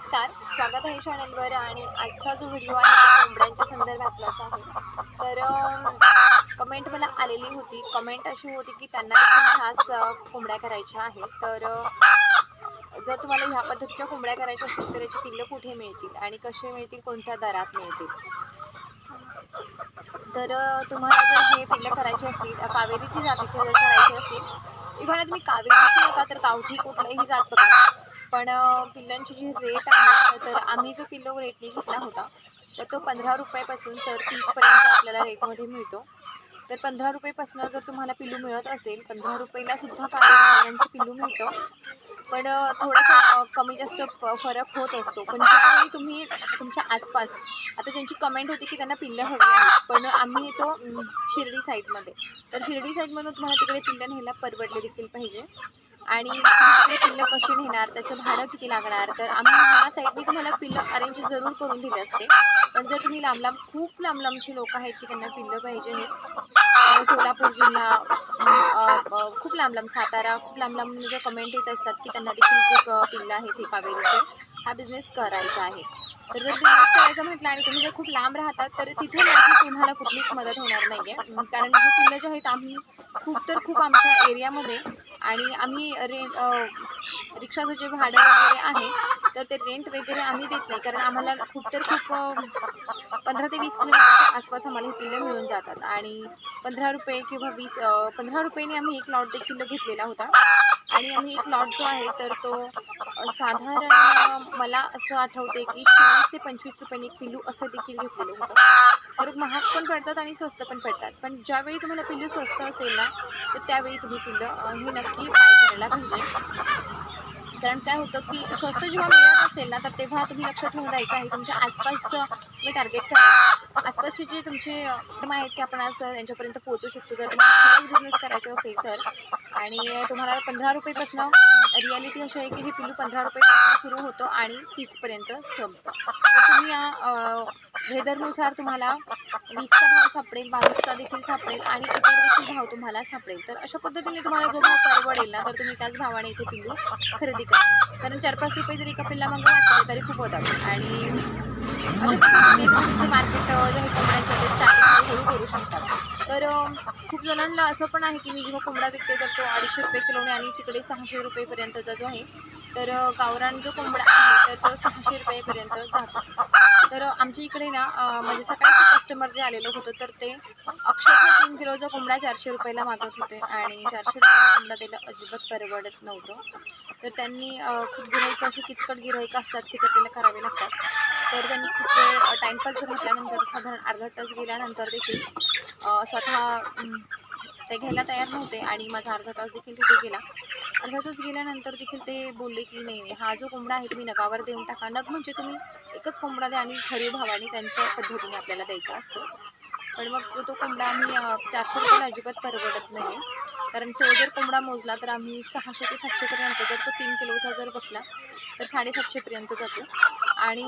नमस्कार. स्वागत आहे चॅनलवर आणि आजचा जो व्हिडिओ आहे तो कोंबड्यांच्या संदर्भातलाच आहे. तर कमेंट मला आलेली होती. कमेंट अशी होती की त्यांना खास ह्याच कोंबड्या करायच्या आहेत. तर जर तुम्हाला ह्या पद्धतीच्या कोंबड्या करायच्या असतील तर याची पिल्लं कुठे मिळतील आणि कसे मिळतील कोणत्या दरात मिळतील? तर तुम्हाला जर हे पिल्लं करायची असतील कावेरीची जातीचे जर करायची असतील इव्हन तुम्ही कावेरीची नका तर गावठी कुठलंही जात बघा. पण पिल्लांची जी रेट आहे तर आम्ही जो पिल्लो रेटने घेतला होता तर तो पंधरा रुपयापासून तर तीसपर्यंत आपल्याला रेटमध्ये मिळतो. तर पंधरा रुपयेपासून जर तुम्हाला पिल्लू मिळत असेल पंधरा रुपयेलासुद्धा सुद्धा पिल्लू मिळतं. पण थोडासा कमी जास्त प- फरक होत असतो. पण ज्यावेळी तुम्ही तुमच्या आसपास आता ज्यांची कमेंट होती की त्यांना पिल्लं हवी आहेत पण आम्ही येतो शिर्डी साईडमध्ये तर शिर्डी साईडमधून तुम्हाला तिकडे पिल्लं न्यायला परवडले देखील पाहिजे. आणि आपले पिल्लं कशी नेणार त्याचं भाडं किती लागणार? तर आम्ही ह्या साईडने तुम्हाला पिल्लं अरेंज जरूर करून दिले असते. पण जर तुम्ही लांब लांब खूप लांब लांबची लोक आहेत की त्यांना पिल्लं पाहिजे आहेत म्हणजे सोलापूर जिल्हा खूप लांब लांब सातारा खूप लांब लांब म्हणजे कमेंट येत असतात की त्यांना देखील जे पिल्लं आहेत हे कावेरीचे हा बिझनेस करायचा आहे. तर जर बिझनेस करायचं म्हटलं आणि तुम्ही जर खूप लांब राहतात तर तिथे माझी तुम्हाला कुठलीच मदत होणार नाही आहे कारण हे पिल्लं जे आहेत आम्ही खूप तर खूप आमच्या एरियामध्ये आणि आम्ही रेंट रिक्षाचं जे भाडं वगैरे आहे तर ते रेंट वगैरे आम्ही देत नाही. कारण आम्हाला खूप तर खूप पंधरा ते वीस किलोमीटरच्या आसपास आम्हाला हे पिल्लं मिळून जातात. आणि पंधरा रुपये किंवा वीस पंधरा रुपयाने आम्ही एक लॉट देखील घेतलेला होता. आणि आम्ही एक लॉट जो आहे तर तो साधारण मला असं आठवते की चोवीस ते पंचवीस रुपयाने एक पिल्लू असं देखील घेतलेलं होतं. तर महाग पण पडतात आणि स्वस्त पण पडतात. पण ज्यावेळी तुम्हाला पिल्लू स्वस्त असेल ना तर त्यावेळी तुम्ही पिल्लं हे नक्की ट्राय करायला पाहिजे. कारण काय होतं की स्वस्त जेव्हा मिळत असेल ना तर तेव्हा तुम्ही लक्ष ठेवून राहायचं आहे तुमच्या आसपास तुम्ही टार्गेट करा. आसपासचे जे तुमचे आहेत की आपण असं त्यांच्यापर्यंत पोहोचू शकतो. जर तुम्हाला बिझनेस करायचा असेल तर आणि तुम्हाला पंधरा रुपयेपासून रियालिटी अशी आहे की हे पिल्लू पंधरा रुपयेपासून सुरू होतो आणि तीसपर्यंत संपतो. तर तुम्ही या वेदरनुसार तुम्हाला वीसचा भाव सापडेल बावीसचा देखील सापडेल आणि इतर देखील भाव तुम्हाला सापडेल. तर अशा पद्धतीने तुम्हाला जो भाव परवडेल ना तर तुम्ही त्याच भावाने इथे पिल्लू खरेदी करा. कारण चार पाच रुपये जरी एका पिल्ला मग वाचले तरी खूप होतात. आणि मार्केट जे आहे कोंबड्यांचं ते स्टार्टिंग हळूहळू करू शकतात तर खूप जणांना असं पण आहे की मी जेव्हा कोंबडा विकते तर तो अडीचशे रुपये किलोने आणि तिकडे सहाशे रुपयेपर्यंतचा जो आहे तर गावरान जो कोंबडा आहे तर तो सहाशे रुपयेपर्यंत जातो. तर आमच्या इकडे ना म्हणजे सकाळचे कस्टमर जे आलेलं होतं तर ते अक्षरशः तीन किलोचा कोंबडा चारशे रुपयाला मागत होते आणि चारशे रुपयाला कोंबडा त्याला अजिबात परवडत नव्हतं. तर त्यांनी खूप गिराईक असे किचकट गिराईक असतात की ते आपल्याला करावे लागतात. तर त्यांनी खूप वेळ टाईमपास घेतल्यानंतर साधारण अर्धा तास गेल्यानंतर देखील स्वतः ते घ्यायला तयार नव्हते आणि माझा अर्धा तास देखील तिथे गेला. अर्धा तास गेल्यानंतर देखील ते बोलले की नाही हा जो कोंबडा आहे तुम्ही नगावर देऊन टाका. नग म्हणजे तुम्ही एकच कोंबडा द्या आणि खरी भावाने त्यांच्या पद्धतीने आपल्याला द्यायचा असतो. पण मग तो कोंबडा आम्ही चारशे रुपयाला अजिबात परवडत नाही आहे कारण तो जर कोंबडा मोजला तर आम्ही सहाशे ते सातशेपर्यंत जर तो तीन किलोचा जर बसला तर साडेसातशेपर्यंत जातो. आणि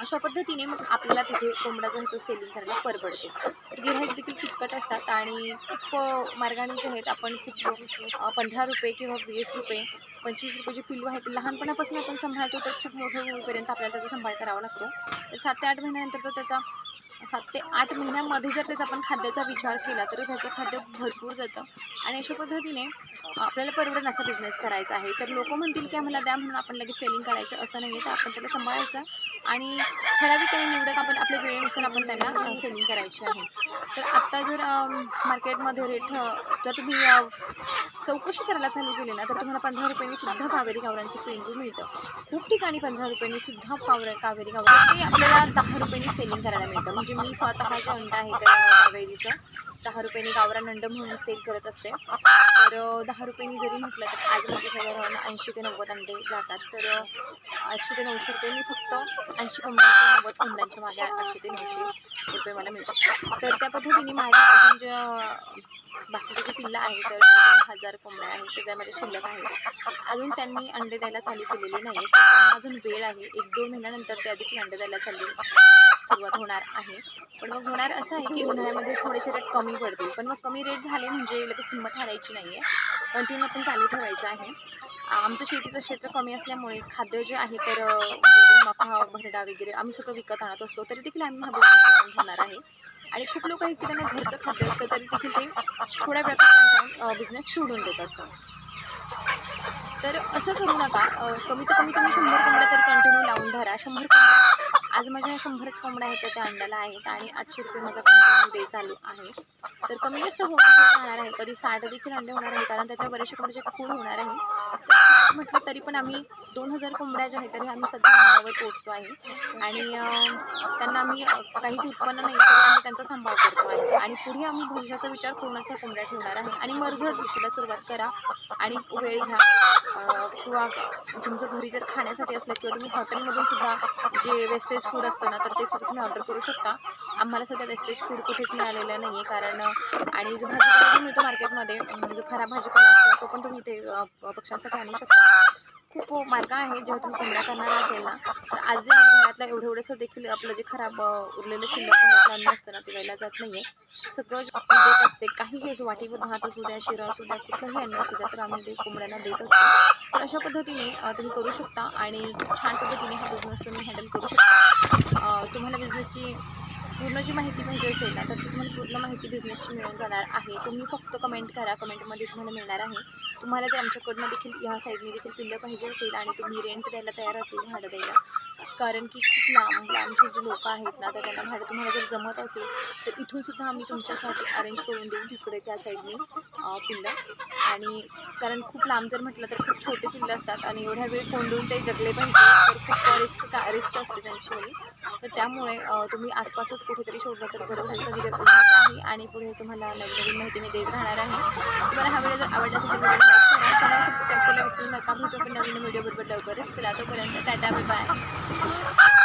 अशा पद्धतीने मग आपल्याला तिथे कोंबडा जो आहे तो सेलिंग करायला परवडतो. तर गिऱ्हाईक देखील किचकट असतात आणि खूप मार्गाने जे आहेत आपण खूप पंधरा रुपये किंवा वीस रुपये पंचवीस रुपये जे पिल्लू आहेत लहानपणापासून आपण सांभाळतो तर खूप मोठ्या होईपर्यंत आपल्याला त्याचा सांभाळ करावा लागतो. तर सात ते आठ महिन्यानंतर तर त्याचा सात ते आठ महिन्यामध्ये जर त्याचा आपण खाद्याचा विचार केला तर त्याचं खाद्य भरपूर जातं आणि अशा पद्धतीने आपल्याला परवडून असा बिझनेस करायचा आहे. तर लोक म्हणतील की आम्हाला द्या म्हणून आपण लगेच सेलिंग करायचं. असं नाही आहे तर आपण त्याला सांभाळायचं आणि ठराविक काही निवडक आपण आपल्या वेळेनुसार आपण त्यांना सेलिंग करायची आहे. तर आत्ता जर मार्केटमध्ये रेट जर तुम्ही चौकशी करायला चालू केली ना तर तुम्हाला पंधरा रुपयांनी सुद्धा कावेरी गावरांचं पेंडू मिळतं. खूप ठिकाणी पंधरा रुपयांनी सुद्धा कावर कावेरी गावरान ते आपल्याला दहा रुपयांनी सेलिंग करायला मिळतं. म्हणजे मी स्वतः जे अंड आहे त्या कावेरीचं. दहा रुपयांनी गावरान अंड म्हणून सेल करत असते. तर दहा रुपयांनी जरी म्हटलं तर आज माझे साधारण ऐंशी ते नव्वद अंडे जातात. तर आठशे ते नऊशे रुपये मी फक्त ऐंशी कोंबड्यांच्या नव्वद कोंबड्यांच्या मागे आठशे ते नऊशे रुपये मला मिळतात. तर त्या पद्धतीने माझ्या अजून जे बाकीचे जे पिल्लं आहे तर दोन हजार कोंबड्या आहेत ते काय माझ्या शिल्लक आहेत. अजून त्यांनी अंडे द्यायला चालू केलेले नाही त्यांना अजून वेळ आहे. एक दोन महिन्यानंतर ते अधिक अंडे द्यायला चालू सुरुवात होणार आहे. पण मग होणार असं आहे की उन्हाळ्यामध्ये थोडेसे रेट कमी पडतील. पण मग कमी रेट झाले म्हणजे लगेच हिंमत हारायची नाही आहे कंटिन्यू आपण चालू ठेवायचं आहे. आमचं शेतीचं क्षेत्र कमी असल्यामुळे खाद्य जे आहे तर मका भरडा वगैरे आम्ही सगळं विकत आणत असतो. तरी देखील आम्ही हा बिझनेस लावून घेणार आहे. आणि खूप लोक आहेत की त्यांना घरचं खाद्य असतं तरी देखील ते थोड्या वेळात कंटाळून बिझनेस सोडून देत असतात. तर असं करू नका. कमीत कमी तुम्ही शंभर कोंबड्या तरी कंटिन्यू लावून धरा. शंभर कोंबड्या आज माझ्या शंभरच कोंबड्या आहेत तर त्या अंड्याला आहेत आणि आठशे रुपये माझा कंटिन्यू डे चालू आहे. तर कमी जास्त होत राहणार आहे. कधी साठ देखील अंडे होणार आहे कारण त्याच्या बऱ्याचशा कोंबड्याचे खूड होणार आहे म्हटलं तरी पण आम्ही दोन हजार कोंबड्या ज्या आहेत तरी आम्ही सध्या अंड्यावर पोचतो आहे. आणि त्यांना आम्ही काहीच उत्पन्न नाही तरी आम्ही त्यांचा सांभाळ करतो आहे. आणि पुढे आम्ही भविष्याचा विचार पूर्णच ह्या कोंबड्या ठेवणार आहे. आणि मर्झट कृषीला सुरुवात करा. आणि वेळ घ्या. किंवा तुमच्या घरी जर खाण्यासाठी असलं किंवा तुम्ही हॉटेलमधून सुद्धा जे वेस्टेज फूड असतं ना तर ते सुद्धा तुम्ही ऑर्डर करू शकता. आम्हाला सध्या वेस्टेज फूड कुठेच मिळालेलं नाही आहे कारण आणि जो भाजीपाला मिळतो मार्केटमध्ये म्हणजे जो खराब भाजीपाला असतो तो पण तुम्ही इथे पक्ष्यांसाठी आणू शकता. खूप मार्ग आहे जेव्हा तुम्ही कोंबड्या करणार असेल ना तर आज जे माझ्या घरातलं एवढं एवढंसं देखील आपलं जे खराब उरलेलं शिल्लक घरातलं अन्न असतं ना ते वेळेला जात नाही आहे सगळं जे देत असते काही असो वाटीवर भात असू द्या शिरा असू द्या कुठलंही अन्न असू द्या तर आम्ही ते कोंबड्यांना देत असतो. तर अशा पद्धतीने तुम्ही करू शकता आणि खूप छान पद्धतीने हा बिझनेस तुम्ही हँडल करू शकता. तुम्हाला बिझनेसची पूर्ण जी माहिती पाहिजे असेल ना तर ती तुम्हाला पूर्ण माहिती बिझनेसची मिळून जाणार आहे. तुम्ही फक्त कमेंट करा. कमेंटमध्ये तुम्हाला मिळणार आहे. तुम्हाला जर आमच्याकडनं देखील ह्या साईडने देखील पिल्लं पाहिजे असेल आणि तुम्ही रेंट द्यायला तयार असेल भाडं द्यायला कारण की खूप लांब लांबचे जे लोक आहेत ना तर त्यांना भाडं तुम्हाला जर जमत असेल तर इथून सुद्धा आम्ही तुमच्यासाठी अरेंज करून देऊ तिकडे त्या साईडने पिल्लं. आणि कारण खूप लांब जर म्हटलं तर खूप छोटे पिल्लं असतात आणि एवढ्या वेळ कोंडून ते जगले पाहिजे तर खूप रिस्क का रिस्क असते त्यांची तर त्यामुळे तुम्ही आसपासच कुठेतरी शोधलं तर बरं व्हिडिओ आहे. आणि पुढे तुम्हाला नवीन नवीन माहिती मी देत राहणार आहे. तुम्हाला हा व्हिडिओ जर आवडला असेल तर चॅनल सबस्क्राईब करायला विसरू नका भेटू पण नवीन व्हिडिओ बरोबर लवकरच चला. तोपर्यंत टाटा बाय